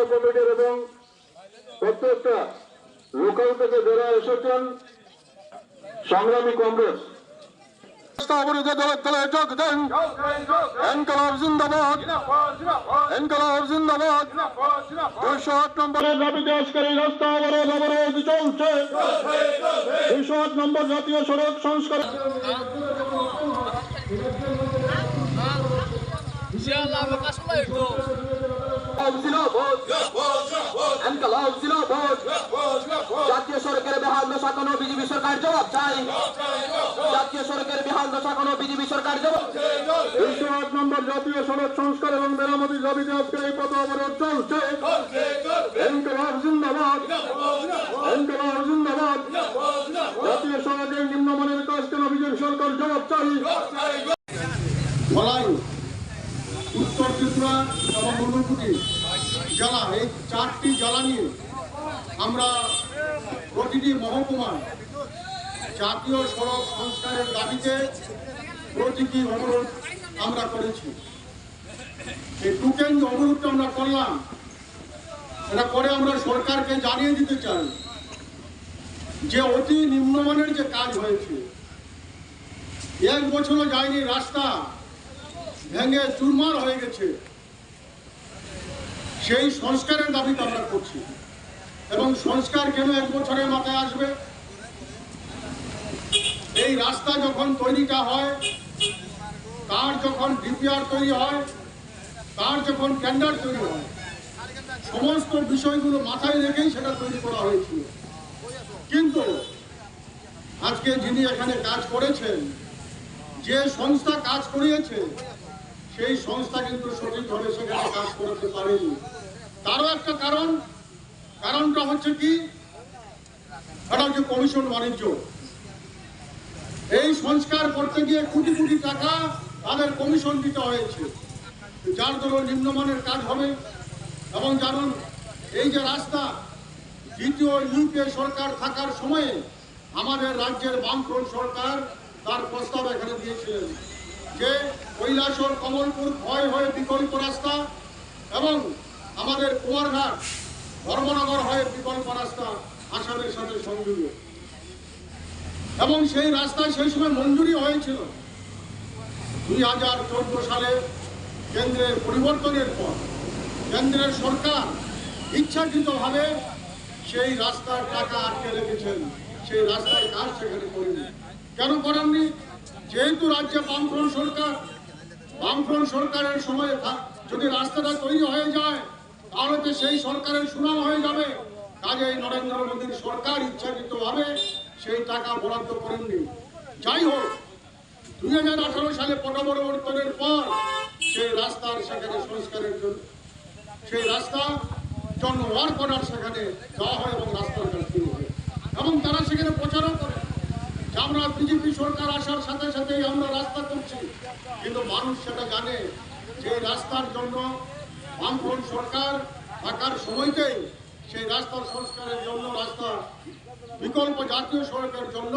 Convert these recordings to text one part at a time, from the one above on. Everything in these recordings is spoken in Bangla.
কেন্দ্রীয় কমিটির এবং প্রত্যেকটা লোকাল থেকে যারা এসেছেন সংগ্রামী কংগ্রেস অবরোধে দলের তলে যোগ দেন এনকলাব জিন্দাবাদ এনকলাব জিন্দাবাদ দুইশো আট নম্বরের দাবিতে আজকের এই রাস্তা অবরোধ অবরোধ চলছে দুইশো আট নম্বর জাতীয় সড়ক সংস্কার ইনশাআল্লাহ আমরা জাতীয় সড়কের বেহাল দশা কোনো বিজেপি সরকার জবাব চাই। জাতীয় সড়কের বেহাল দশা কোনো বিজেপি সরকার জবাব দুইশো আট নম্বর জাতীয় সড়ক সংস্কার এবং মেরামতির দাবিতে আজকের এই পথ অবরোধ চলছে। এনকলাব জিন্দাবাদ। এনকলাব জিন্দাবাদ। জাতীয় সড়কের নিম্নমানের কাজ কেন বিজেপি সরকার জবাব চাই? উত্তর ত্রিপুরা এবং ঊনকোটি জেলা এই চারটি জেলা নিয়ে আমরা প্রতিটি মহকুমায় জাতীয় সড়ক সংস্কারের দাবিতে প্রতিটি অনুরোধ আমরা করেছি। এই টুকেন যে অনুরোধটা আমরা করলাম, এটা করে আমরা সরকারকে জানিয়ে দিতে চাই যে অতি নিম্নমানের যে কাজ হয়েছে, এক বছরও যায়নি, রাস্তা ভেঙে চুরমার হয়ে গেছে। সেই সংস্কারের দাবিটা আমরা করছি। এবং সংস্কার কেন এক বছরের মাথায় আসবে? এই রাস্তা যখন তৈরিটা হয়, তার যখন ডিপিআর তৈরি হয়, তার যখন টেন্ডার তৈরি হয়, সমস্ত বিষয়গুলো মাথায় রেখেই সেটা তৈরি করা হয়েছিল। কিন্তু আজকে যিনি এখানে কাজ করেছেন, যে সংস্থা কাজ করিয়েছে সেই সংস্থা কিন্তু সঠিকভাবে সেখানে কাজ করতে পারেনি। তারও একটা কারণ, কারণটা হচ্ছে কি? হচ্ছে কমিশন বাণিজ্য। এই সংস্কার করতে গিয়ে কোটি কোটি টাকা তাদের কমিশন দিতে হয়েছে। যার দরুন নিম্নমানের কাজ হবে। এবং জানুন, এই যে রাস্তা, দ্বিতীয় ইউপিএ সরকার থাকার সময়ে আমাদের রাজ্যের বামফ্রন্ট সরকার তার প্রস্তাব এখানে দিয়েছিলেন। যে কৈলাসর কমলপুর ক্ষয় হয়ে বিকল্প রাস্তা এবং আমাদের কুমারঘাট ধর্মনগর হয়ে বিকল্প রাস্তা আসামের সাথে সংযোগ এবং সেই রাস্তা সেই সময় মঞ্জুরি হয়েছিল। দুই হাজার চোদ্দ সালে কেন্দ্রের পরিবর্তনের পর কেন্দ্রের সরকার ইচ্ছাকৃতভাবে সেই রাস্তার টাকা আটকে রেখেছেন। সেই রাস্তায় কাজ সেখানে করেনি। কেন করেননি? যেহেতু রাজ্যে বামফ্রন্ট সরকার, বামফ্রন্ট সরকারের সময় যদি রাস্তাটা তৈরি হয়ে যায়, তাহলে সেই সরকারের সুনাম হয়ে যাবে। কাজেই নরেন্দ্র মোদীর সরকার ইচ্ছাকৃতভাবে সেই টাকা বরাদ্দ করেননি। যাই হোক, দুই হাজার আঠারো সালে পটপরিবর্তনের পর সেই রাস্তার সেখানে সংস্কারের জন্য সেই রাস্তা জন্য ওয়ার্ক অর্ডার সেখানে দেওয়া হয় এবং রাস্তার কাজ শুরু হয় এবং তারা সেখানে প্রচারও করে যে আমরা বিজেপি সরকার আসার সাথে সাথেই আমরা রাস্তা করছি কিন্তু মানুষ সেটা জানে যে রাস্তার জন্য বামফ্রন্ট সরকার থাকার সময়তেই সেই রাস্তার সংস্কারের জন্য রাস্তা বিকল্প জাতীয় সড়কের জন্য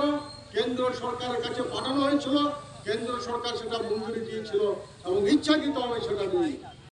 কেন্দ্র সরকারের কাছে পাঠানো হয়েছিল। কেন্দ্র সরকার সেটা মঞ্জুরি দিয়েছিল এবং ইচ্ছাকৃতভাবে সেটা নেই